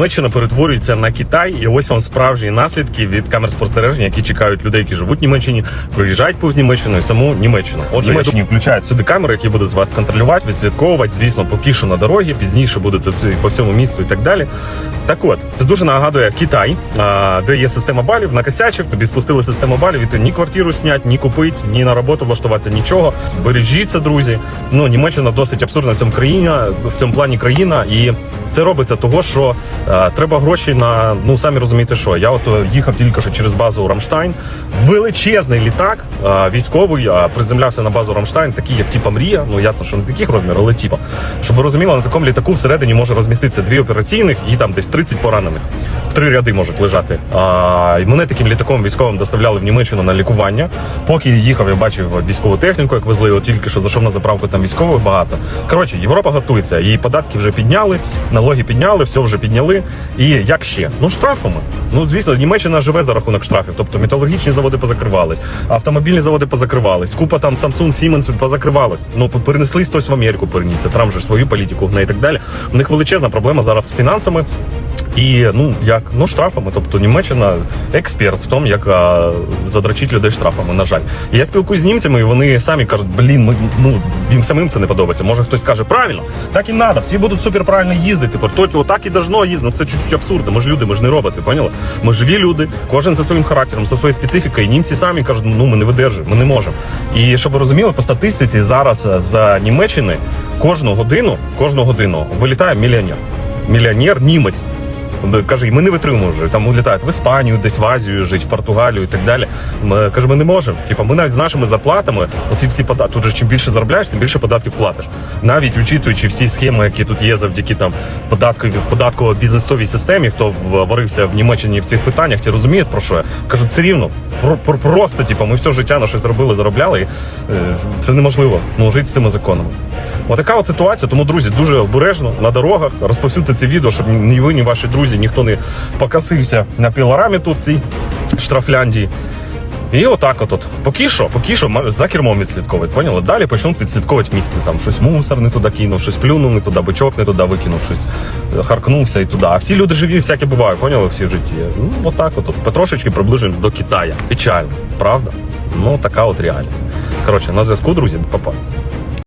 Німеччина перетворюється на Китай, і ось вам справжні наслідки від камер спостереження, які чекають людей, які живуть в Німеччині, проїжджають повз Німеччину і саму Німеччину. Отже, Німеччині включають сюди камери, які будуть вас контролювати, відслідковувати. Звісно, поки що на дорогі, пізніше буде це все по всьому місту і так далі. Так от, це дуже нагадує Китай, де є система балів, накосячив, тобі спустили систему балів, і ти ні квартиру снять, ні купити, ні на роботу влаштуватися, нічого. Бережіться, друзі. Ну, Німеччина досить абсурдна в цьому країна, в цьому плані країна, і це робиться того, що е, треба гроші на ну самі розумієте, що я от е, їхав тільки що через базу Рамштайн. Величезний літак е, військовий е, приземлявся на базу Рамштайн, такий як типа мрія. Ну ясно, що не таких розмірів, але типа. Щоб ви розуміли, на такому літаку всередині може розміститися дві операційних і там десь 30 поранених. В три ряди можуть лежати. А, мене таким літаком військовим доставляли в Німеччину на лікування. Поки їхав, я бачив військову техніку, як везли. От тільки що зайшов на заправку, там військових багато. Коротше, Європа готується. Її податки вже підняли, налоги підняли, все вже підняли. І як ще? Ну штрафами. Ну звісно, Німеччина живе за рахунок штрафів. Тобто металургічні заводи позакривались, автомобільні заводи позакривались, купа там Samsung, Siemens позакривалась. Ну перенесли хтось в Америку, перенісся. Трамп же свою політику гне і так далі. У них величезна проблема зараз з фінансами. І ну як ну штрафами, тобто Німеччина експерт в тому, як а, задрачить людей штрафами. На жаль, я спілкуюсь з німцями, і вони самі кажуть, блін, ми ну їм самим це не подобається. Може хтось каже, правильно, так і треба, всі будуть супер правильно їздити. Типу, то отак і должно їздити. Ну це чуть-чуть абсурдно. Ми ж люди, ми ж не роботи, поняли? Ми живі люди, кожен за своїм характером, за своєю специфікою. І німці самі кажуть, ну ми не видержимо, ми не можемо. І щоб ви розуміли, по статистиці зараз з Німеччини кожну годину, кожну годину вилітає мільйонер. Мільйонер німець. Каже, ми не витримуємо вже. Там улітають в Іспанію, десь в Азію жить, в Португалію і так далі. Ми каже, ми не можемо. Типа, ми навіть з нашими зарплатами, оці всі податки, тут же чим більше заробляєш, тим більше податків платиш. Навіть учитуючи всі схеми, які тут є завдяки там податковій податково-бізнесовій системі, хто варився в Німеччині в цих питаннях, ті розуміють про що я. Кажуть, все рівно, про, про просто, типа, ми все життя на щось робили, заробляли, і е, це неможливо ну, жити з цими законами. Отака от ситуація. Тому, друзі, дуже обережно на дорогах. Розповсюдьте це відео, щоб ні ви, ні ваші друзі, ніхто не покосився на пілорамі тут цій штрафляндії. І отак от, от. Поки що, поки що за кермом відслідковують, поняли? Далі почнуть відслідковувати місце. Там щось мусор не туди кинув, щось плюнув не туди, бичок не туди викинув, щось е, харкнувся і туди. А всі люди живі, всяке буває, поняли всі в житті. Ну, отак от, от. Потрошечки приближуємось до Китая. Печально, правда? Ну, така от реальність. Коротше, на зв'язку, друзі, па-па.